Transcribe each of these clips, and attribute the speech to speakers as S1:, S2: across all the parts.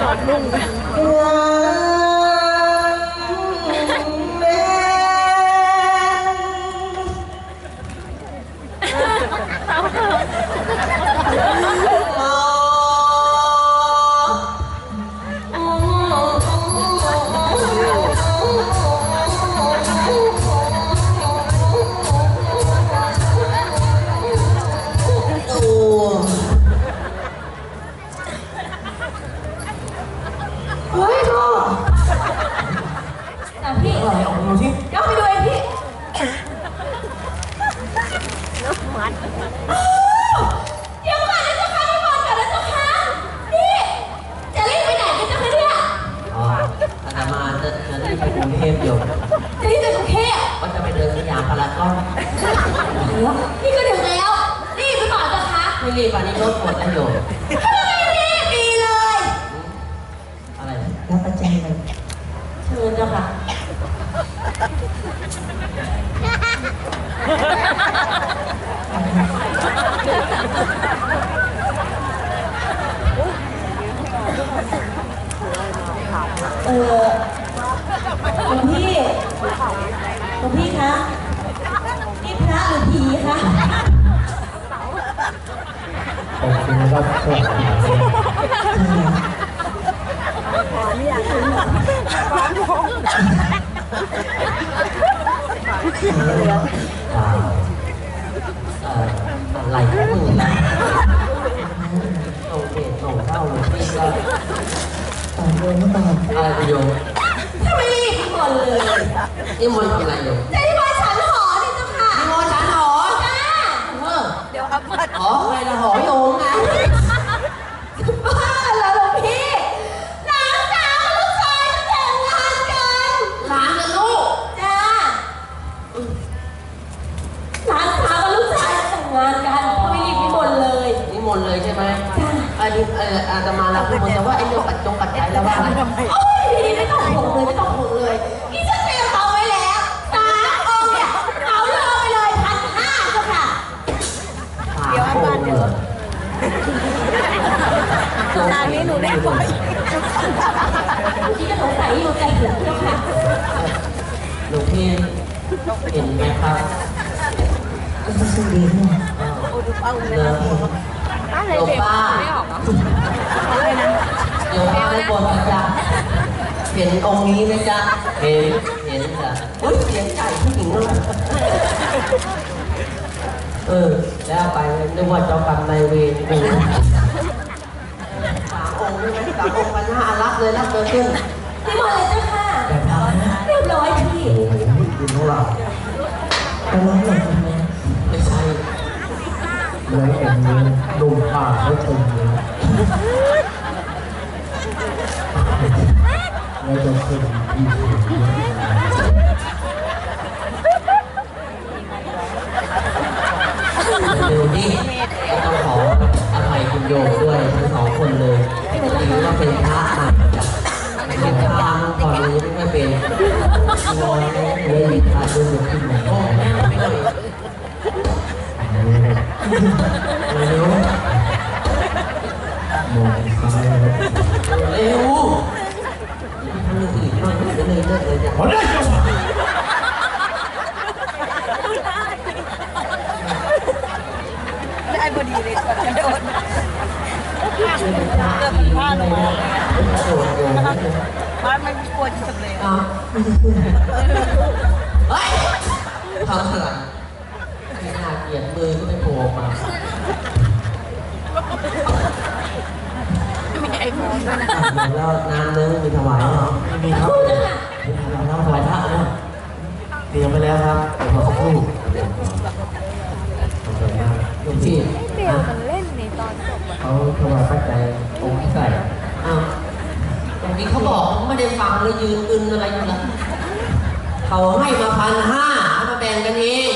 S1: นอนนุ่
S2: ง อะ
S1: ไร
S2: ของมึงนะโอเคส่งเข้าเลยพี่ก็
S3: ตอนเรียนไม่ตอน
S2: อะไรประโยม
S1: ถ้าไม่รีบก่อนเลย
S2: นี่มันทำอะไรอยู่
S1: จะที่บ้านฉันหอนี่เจ้าค่ะ
S2: นี่มอฉันหอ
S1: จ้า
S2: เออเดี๋ยวครับหออะไรละหอโยงไง
S1: นนี้เอ
S2: ออาตมารับมนต์แต่ว่าไอ้เรื่องปัจจงปัจจัยแล้วว่าอะไร
S1: โอ้ยพี่ไม่ต้องห่วงเลยไม่ต้องห่วงเลยนี่ฉันเตรียมเตาไว้แล้วสามองค์เนี่ยเตาเรือไปเลยพันห้าเจ้าค่ะ
S2: เดี๋ยวบ้านเดี๋ยว
S4: ทางนี้หนูได้ไหม
S1: ที่ก็สงสัยอยู่ใจถึงเจ้าค่ะ
S2: หลวงพี่เห็นไหมครับ
S3: ก็จะสู้ดีเนี่ย
S2: นองค์นี้ไหมจ๊ะเห็นเห็นจ้ะอุ้ยเสียงไก่ผู้หญิงเลยเออ แล้วไปนึกว่าเจ้ากรรมนายเวรกูสามองค์ใช่ไหมสามองค์พันห้ารับเลยรับเลยขึ้น
S1: นิมนต์เลยเจ้าค่ะ
S3: แต่พานะ
S1: เรียบร้อยพี่
S3: โอ้โหกินของเราแต่ร้องหน่อยทำไม
S2: ไม่ใช่
S3: เลยเอ็นนี้ดุมผ้าเขาชมเลย แล้วจะขึ้นอีก
S2: เดี๋ยวนี้ต้องขออภัยคุณโยมด้วยทั้งสองคนเลยถือว่าเป็นพระใหม่จ้ะเป็นพระเมื่อก่อนนี้ไม่เป็นรอยเลยมีพระด้วยขึ้นมา รี
S3: ย
S2: ม
S3: ไป
S2: แล้วครับ
S3: ขอสักครู่
S2: หลวงพี่
S4: เดียวกันเล่นในตอนจบ
S3: เขาถวายปัจจัยองค์ที่ใส่
S2: อ้าวหลวงพี่เขาบอกไม่ได้ฟังเลยยืนอึนอะไรอยู่ล่ะเขาให้มาพันห้าเอามาแบ่งกันเอง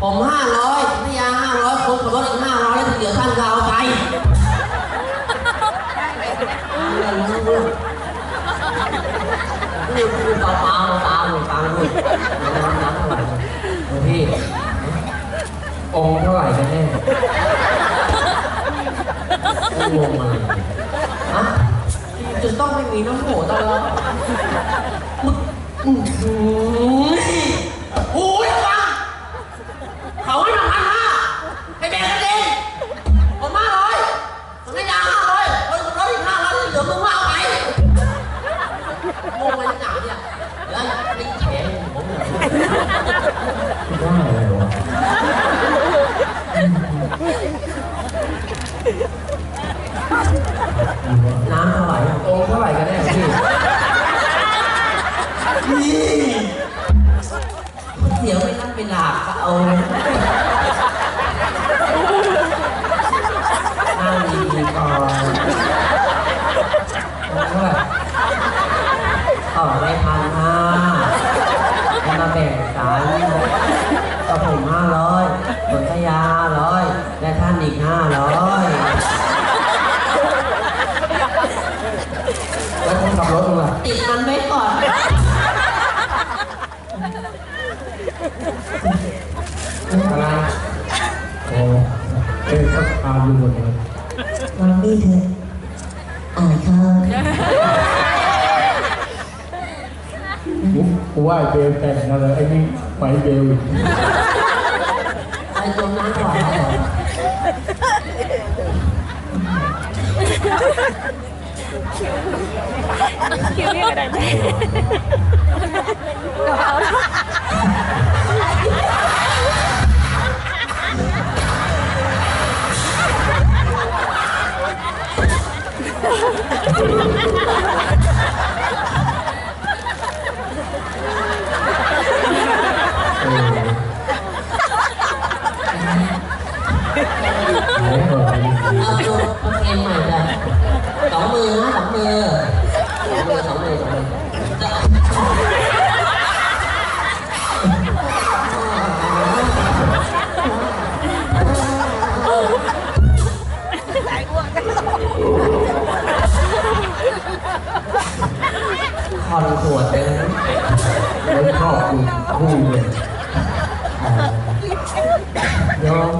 S2: ผมห้าร้อยพยาห้าร้อยคนขับรถอีกห้าร้อยแล้วที่เหลือท่านก็เอาไปเรื่องเรื่องพูดพูดเปล่าเปล่าเปล่า เปล่าพูดน้ำน้ำเท่าไหร่หลวงพี่
S3: องค์เท่าไหร่กันแน่
S2: งงอะไรอะจะต้องไม่มีน้ำโหตลอดมึง เป็นหลาบก็เอา กูกู
S3: ว่าไอ้เบลแต่งอะไรไอ้นี่ไปเบลอีก
S2: ไอ้จมน้ำก่อน
S4: คิวเรียกอะไรไหม
S3: เออหายเหรอ
S2: เอาดู เอาเพลงใหม่จ้ะสองมือนะสองมือสองมือสองมือสองมือคอนขวดเลยนะ
S3: แล้วชอบกูคู่เลย
S2: โยม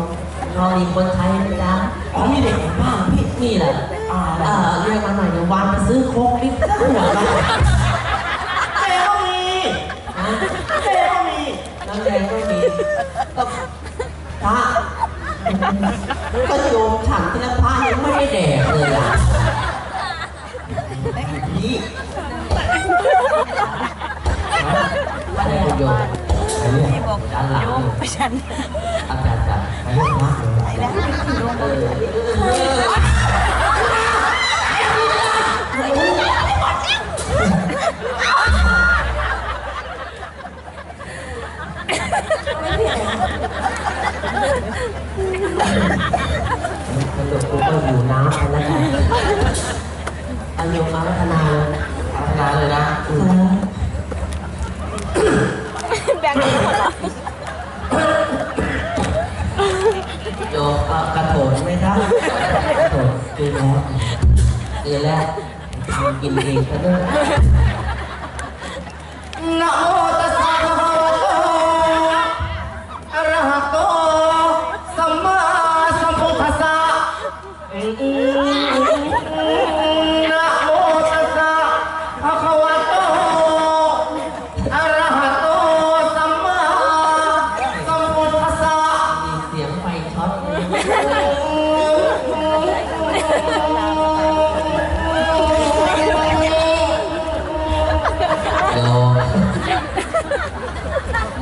S2: นออีกคนไทยนะจ๊ะอ๋อมีเด็ก นี่แหละอ่าเอ่อเรียกมาหน่อยเดี๋ยววานไปซื้อโค้กนิดสักหัวบ้าง
S1: เจ๊ก็มี
S2: ฮะ
S1: เจ๊ก็มี
S2: น้ำแดงก็มีก็พระก็โยมฉันที่แล้วพระยังไม่ได้แดกเลยอะนี่พระแดกโยม
S3: ไอ้เนี่ย
S2: ด้านหลังนี่
S4: ไปฉัน
S2: อาจารย์จัด
S3: ไอ้เนี่ยมากเลย
S2: เออเสรุปกูก็อยู่น้ำไปแล้วกันอันยงมาพัฒนาเลยพัฒนาเลยนะ
S4: แบงค์หมดเหรอ
S2: โยกระโถนไหมครับกระโถนกินแล้วกินแล้วกินเองก็ได้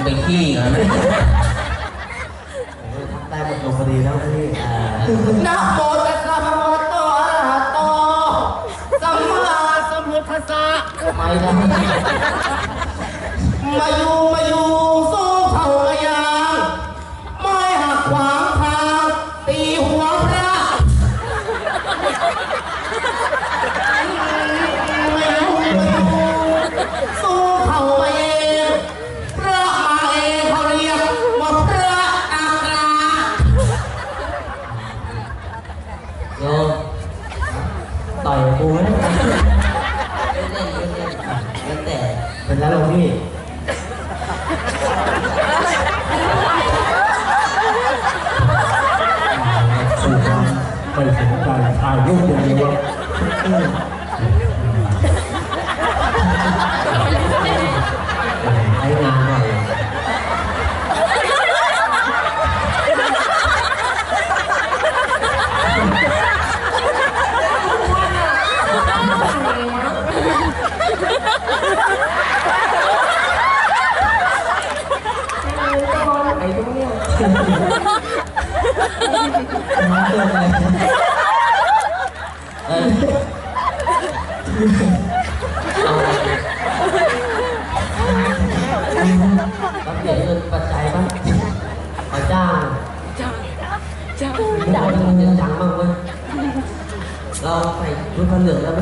S2: ไปขี้เหรอเนี่ทำได้หมดลงพอดีแล้วพี่อ่า
S1: นะโมตัสสะภะคะวะโตอะระหะโตสัมมาสัมพุทธัสสะ
S2: ไม่
S1: ได้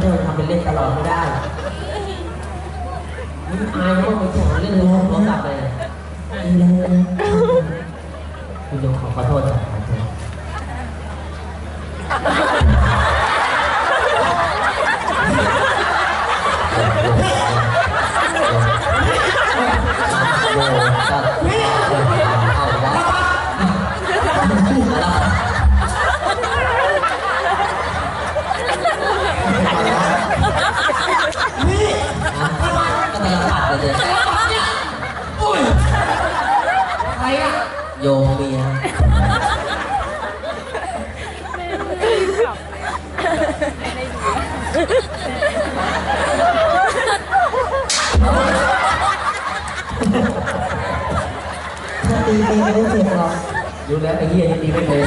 S2: ผ้าเหลืองแล้วไม่ได้มาทำเป็นเล่นตลอดไม่ได้นี่อายเขาไปแข่งเล่นเลยหัวกลับเลย ตีตีไม่ได้เจ็บหรอกดูแล้วไอ้เหี้ยยังตีไม่เลย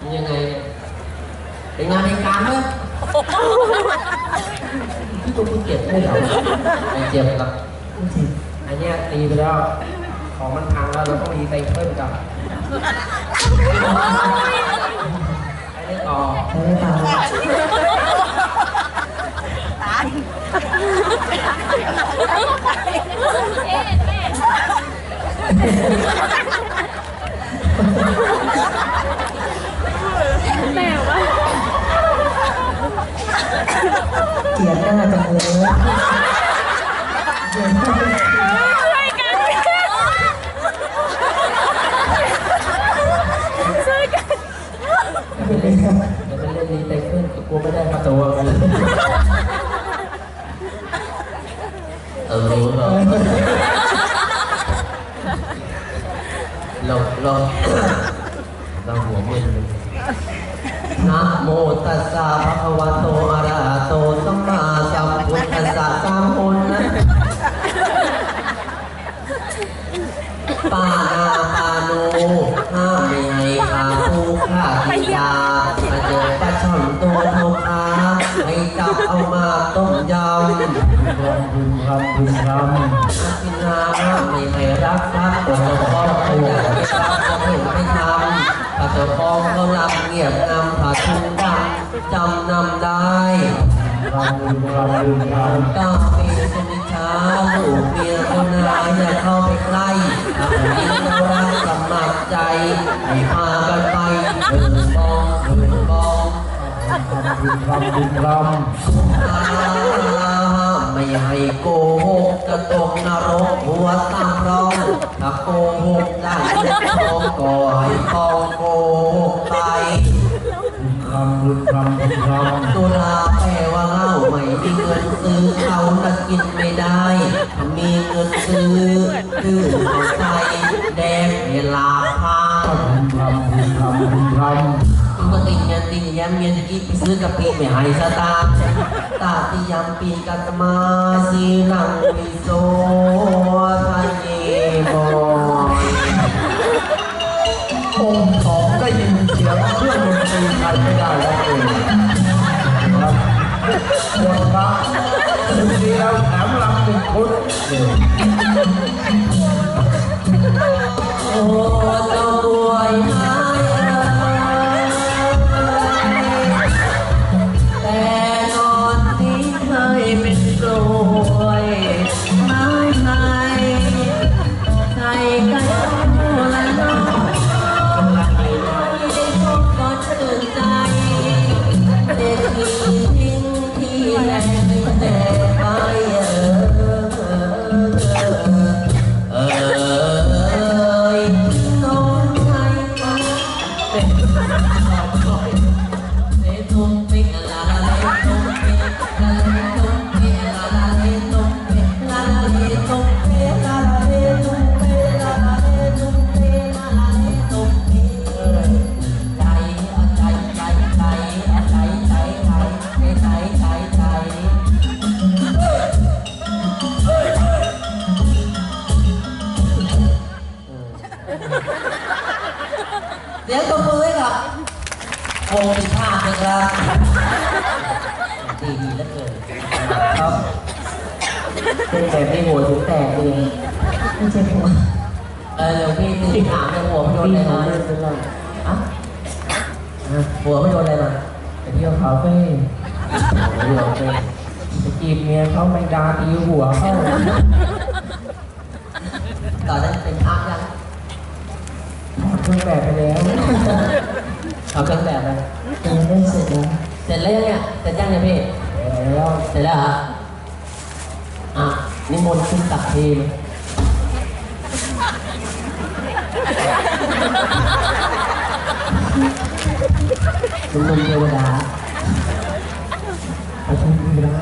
S2: มันยังไงเป็นงานในการไหมที่ตัวคุณเจ็บไม่เหรอไม่เจ็บหรอกอันเนี้ยตีไปแล้ว ของมันพังแล้วเราต้องรีไซเคิลกลับไปได้ต่อไปได้ต่อเขียนหน้าจังเลยเดี๋ยวไปเล่นรีไซเคิลกลัวไม่ได้ประตูกันเออรู้เห รอเราเราเราหัวมึนนะโมตัสสะภะคะวะโตอะระหะโตสัมมาสัมพุทธัสสะสามคนนะปานาปาโนห้ามไม่ให้ขาผู้ฆ่ากินยามาเจอปลาช่อนตัวท่าขาให้จับ เอามาต้มยำ
S3: รำพึงรำพึงรำ
S2: อากินนาไม่ให้รักรักตัวพ่อเขาอยากไม่รักจะไม่ไม่ทำถ้าเจ้าของเขารับเงียบงำผาทุ่งดำจำนำได้
S3: รำพึงรำพึงรำ
S2: ก้าวปีสมิชาลูกเมียคนนายอย่าเข้าไปใกล้ถ้าผู้หญิงเรารักสมัครใจให้พากันไปเดินมองเดินมอ
S3: รำพึงรำพึงร
S2: ไม่ให้โกหกจะตกนรกหัวตามร้องถ้าโกหกได้เงินทองก็ให้ทองโกหกไปำ
S3: รำพึงรำพึงรำ
S2: ตุลาแปลว่าเหล้าไม่มีเงินซื้อเขาน่ะกินไม่ได้ถ้ามีเงินซื้อคือเอาใจแดงเวลาพา
S3: รำพึงรำรำ
S2: ปกติียติย้มเมียตะกี้ไปซื้อกะปิไม่ให้สตางค์ตาติยำปีกัตมาสีนังวิโสทะเยบอย
S3: องค์สองได้ยินเสียงเครื่องดนตรีไทยไม่ได้แล้วเองครับส่วนพระดนตรีแล้วแถมรำหนึ่งชุดเลย
S2: โอ้เจ้ โคงสิบห้าเองครับดีดีแล้วเกิน
S1: ครับ
S2: เป็นแบบในหัวถึงแตกเลย
S5: ไม่ใช่หัว
S2: เออหลวพี่ที่ถามในหัวพี่โดนอะไรมาอะหัวไม่โดนอะไรมา
S1: ไปเที่ยวคาเฟ่ไปเที่ยวคาเฟ่ไปจีบเมียเขาไม่ดาตีหัวเขา
S2: ตอนนั้นเป็นพักยัง
S1: เครื่องแบบไปแล้ว
S2: เขาเครื่องแบบอะไร
S5: ยังไม่เสร็จแล้ว
S2: เสร็จแล้วยังเนี่ยเสร็จยังเนี่ยพี่
S1: แล้ว
S2: เสร็จแล้วเหรออะนิมนต์ขึ้นตักทีมลุงลุงเทวดา
S1: ไปชมวิวแล้ว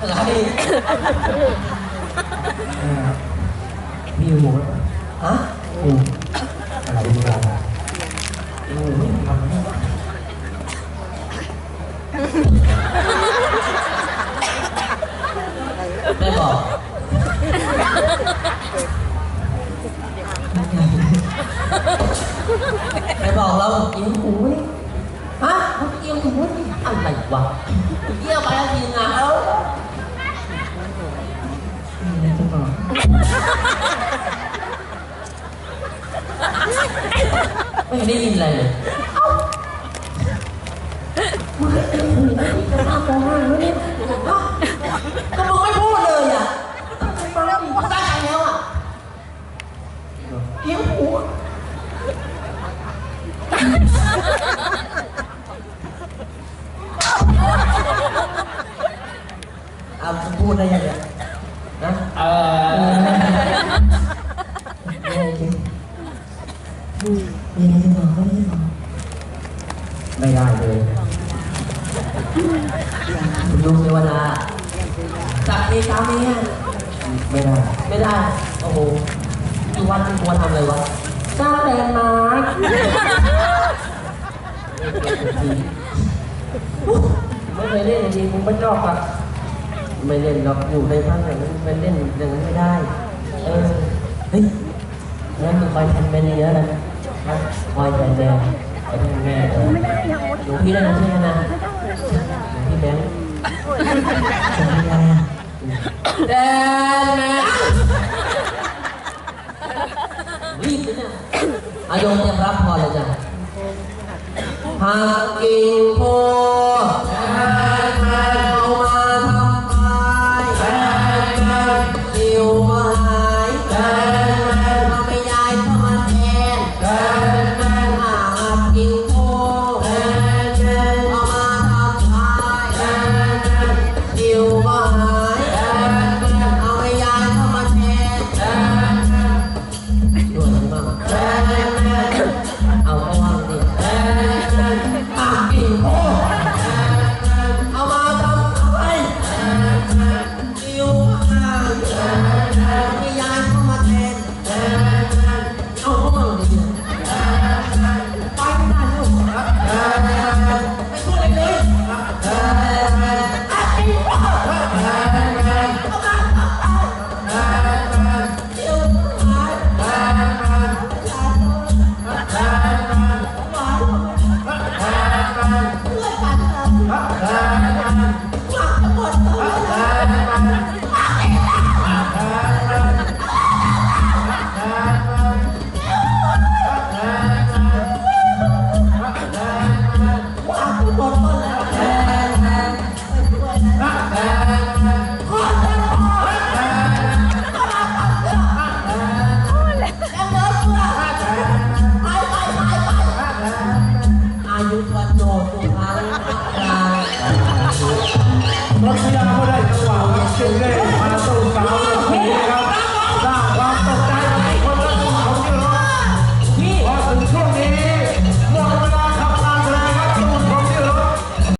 S2: อะไร
S1: พี่หัว
S2: ฮะ
S1: อืมอะไรดีกว่าอืมทำให้
S2: ไม่บอกไม่บอกแล้วเอียงหูนี่ฮะมันเอียงหูนี่อะไรวะเยี่ยวไปแล้วทีนะเอา
S5: มีอะไรจะบอก
S2: ไม่ได้ยินอะไรเลย
S5: จะทำโมห้างแล้วเนี่ย
S2: ก็มึงไม่พูดเลยอะมาแล้วมึงได้ใจแล้วอะเอียงหูอะเอาพูดได้ยังไงนะ
S1: เออ
S5: มีอะไรจะมีอะไรจะบอกก็ไม่ได้บอก
S1: ไม่ได้เลย
S2: คุณลุงเทวดาจับเองตามเองอะ
S1: ไม่ได้
S2: ไม่ได้ โอ้โหที่วัดที่ควรทำอะไรวะสร้างแลนด์มาร์ค
S1: ไม่เคยเล่นจริงๆมึงไม่ชอบอะ
S2: ไม่เล่นหรอกอยู่ในพักอย่างนั้นไม่เล่นอย่างนั้นไม่ได้ เออ เฮ้ยงั้นมึงคอยแทนแม่เนื้อนะนะคอยแทนแม่คอยแทนแม่เออหลวงพี่ได้นะใช่ไหมนะหลวงพี่แบงค์
S5: จะมีอะไรอะ
S2: แดนแม่รีบเลยนะอายงเตรียมรับพอเลยจ้ะหากกิ่งโพ ห